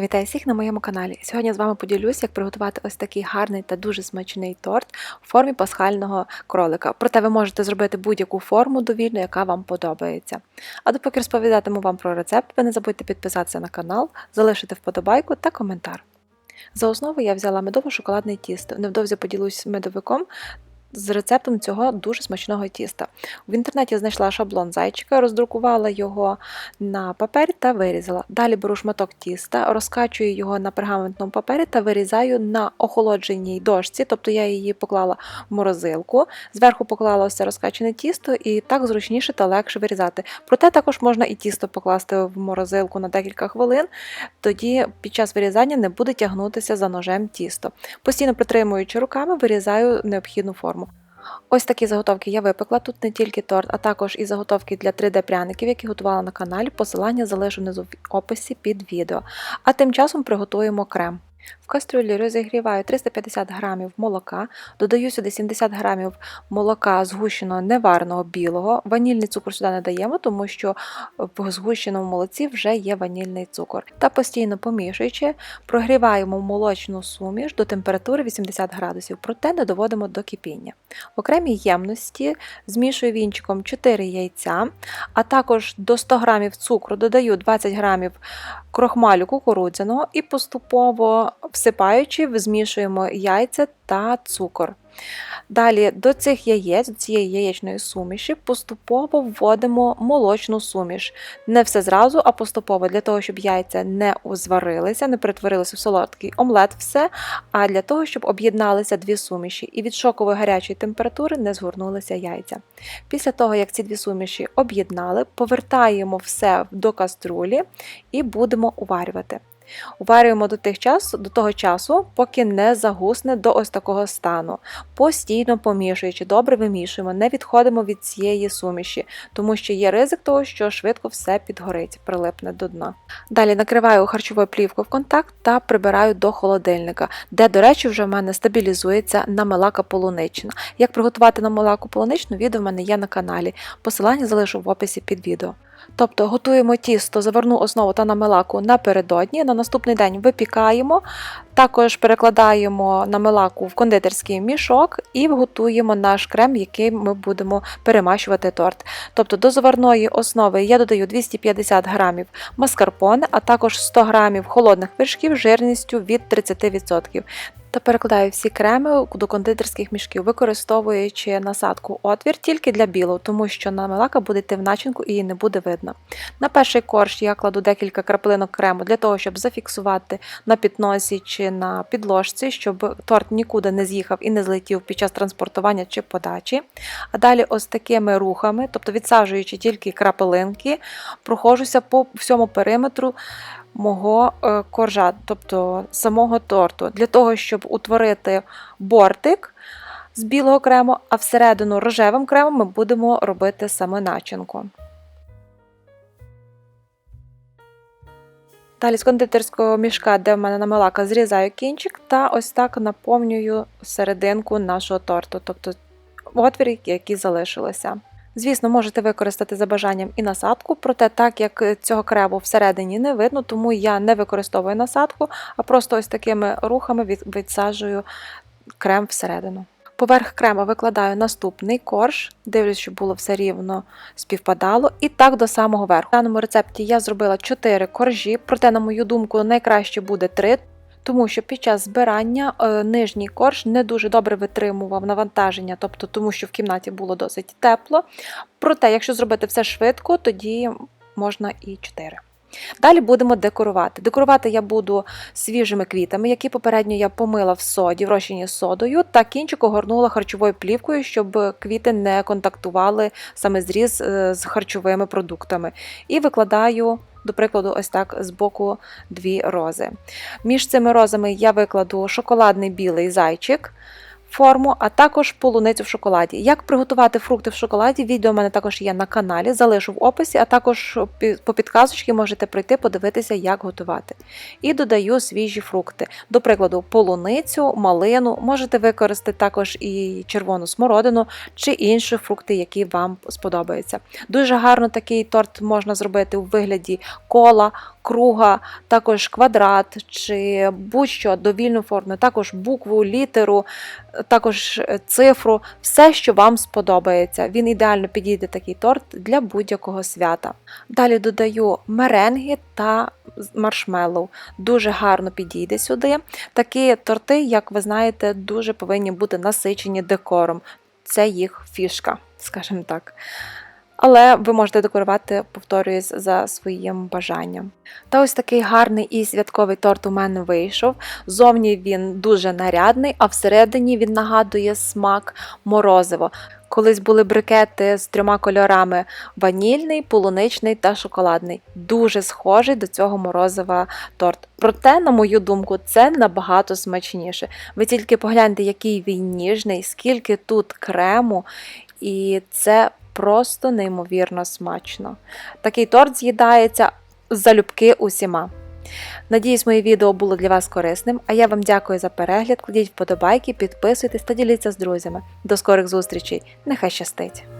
Вітаю всіх на моєму каналі. Сьогодні з вами поділюсь, як приготувати ось такий гарний та дуже смачний торт у формі пасхального кролика. Проте ви можете зробити будь-яку форму довільну, яка вам подобається. А допоки розповідатиму вам про рецепт, ви не забудьте підписатися на канал, залишити вподобайку та коментар. За основу я взяла медово-шоколадне тісто. Невдовзі поділюсь медовиком з рецептом цього дуже смачного тіста. В інтернеті знайшла шаблон зайчика, роздрукувала його на папері та вирізала. Далі беру шматок тіста, розкачую його на пергаментному папері та вирізаю на охолодженій дошці, тобто я її поклала в морозилку, зверху поклала це розкачане тісто, і так зручніше та легше вирізати. Проте також можна і тісто покласти в морозилку на декілька хвилин, тоді під час вирізання не буде тягнутися за ножем тісто. Постійно притримуючи руками, вирізаю необхідну форму. Ось такі заготовки я випекла. Тут не тільки торт, а також і заготовки для 3D-пряників, які готувала на каналі. Посилання залишу внизу в описі під відео. А тим часом приготуємо крем. Кастрюлі розігріваю 350 г молока, додаю сюди 70 г молока згущеного неварного білого. Ванільний цукор сюди не даємо, тому що в згущеному молоці вже є ванільний цукор. Та постійно помішуючи, прогріваємо молочну суміш до температури 80 градусів, проте не доводимо до кипіння. В окремій ємності змішую вінчиком 4 яйця, а також до 100 г цукру додаю 20 г крохмалю кукурудзяного і поступово всипаючи, змішуємо яйця та цукор. Далі до цих яєць, до цієї яєчної суміші, поступово вводимо молочну суміш. Не все зразу, а поступово для того, щоб яйця не зварилися, не перетворилися в солодкий омлет, все, а для того, щоб об'єдналися дві суміші і від шокової гарячої температури не згорнулися яйця. Після того, як ці дві суміші об'єднали, повертаємо все до каструлі і будемо уварювати. Уварюємо до тих час, до того часу, поки не загусне до ось такого стану. Постійно помішуючи, добре вимішуємо, не відходимо від цієї суміші, тому що є ризик того, що швидко все підгорить, прилипне до дна. Далі накриваю харчовою плівкою в контакт та прибираю до холодильника, де, до речі, вже в мене стабілізується намелака полунична. Як приготувати намелаку полуничну, відео в мене є на каналі. Посилання залишу в описі під відео. Тобто готуємо тісто, заверну основу та намелаку напередодні. На наступний день випікаємо, також перекладаємо намелаку в кондитерський мішок і готуємо наш крем, який ми будемо перемащувати торт. Тобто до заварної основи я додаю 250 г маскарпоне, а також 100 г холодних вершків жирністю від 30%. Та перекладаю всі креми до кондитерських мішків, використовуючи насадку отвір тільки для білого, тому що намелака буде йти в начинку і її не буде видно. На перший корж я кладу декілька краплинок крему для того, щоб зафіксувати на підносі чи на підложці, щоб торт нікуди не з'їхав і не злетів під час транспортування чи подачі. А далі ось такими рухами, тобто відсаджуючи тільки крапелинки, проходжуся по всьому периметру мого е, коржа, тобто самого торту, для того, щоб утворити бортик з білого крему, а всередину рожевим кремом ми будемо робити саме начинку. Далі з кондитерського мішка, де в мене намалака, зрізаю кінчик та ось так наповнюю серединку нашого торту, тобто отвір, які залишилися. Звісно, можете використати за бажанням і насадку, проте так як цього крему всередині не видно, тому я не використовую насадку, а просто ось такими рухами відсаджую крем всередину. Поверх крема викладаю наступний корж, дивлюсь, щоб було все рівно співпадало, і так до самого верху. В даному рецепті я зробила 4 коржі, проте, на мою думку, найкраще буде 3, тому що під час збирання е, нижній корж не дуже добре витримував навантаження, тобто тому що в кімнаті було досить тепло. Проте, якщо зробити все швидко, тоді можна і 4. Далі будемо декорувати. Декорувати я буду свіжими квітами, які попередньо я помила в соді, в содою, та кінчик огорнула харчовою плівкою, щоб квіти не контактували саме зріз е, з харчовими продуктами. І викладаю. До прикладу, ось так з боку дві рози. Між цими розами я викладу шоколадний білий зайчик форму, а також полуницю в шоколаді. Як приготувати фрукти в шоколаді, відео у мене також є на каналі, залишу в описі, а також по підказочці можете прийти подивитися, як готувати. І додаю свіжі фрукти. До прикладу, полуницю, малину, можете використати також і червону смородину чи інші фрукти, які вам сподобаються. Дуже гарно такий торт можна зробити у вигляді кола круга, також квадрат чи будь-що довільну форму, також букву, літеру, також е, цифру, все, що вам сподобається. Він ідеально підійде такий торт для будь-якого свята. Далі додаю меренги та маршмеллоу. Дуже гарно підійде сюди. Такі торти, як ви знаєте, дуже повинні бути насичені декором. Це їх фішка, скажімо так. Але ви можете декорувати, повторююсь, за своїм бажанням. Та ось такий гарний і святковий торт у мене вийшов. Зовні він дуже нарядний, а всередині він нагадує смак морозиво. Колись були брикети з трьома кольорами: ванільний, полуничний та шоколадний. Дуже схожий до цього морозива торт. Проте, на мою думку, це набагато смачніше. Ви тільки погляньте, який він ніжний, скільки тут крему, і це просто неймовірно смачно. Такий торт з'їдається залюбки усіма. Надіюсь, моє відео було для вас корисним, а я вам дякую за перегляд. Кладіть вподобайки, підписуйтесь та діліться з друзями. До скорих зустрічей! Нехай щастить!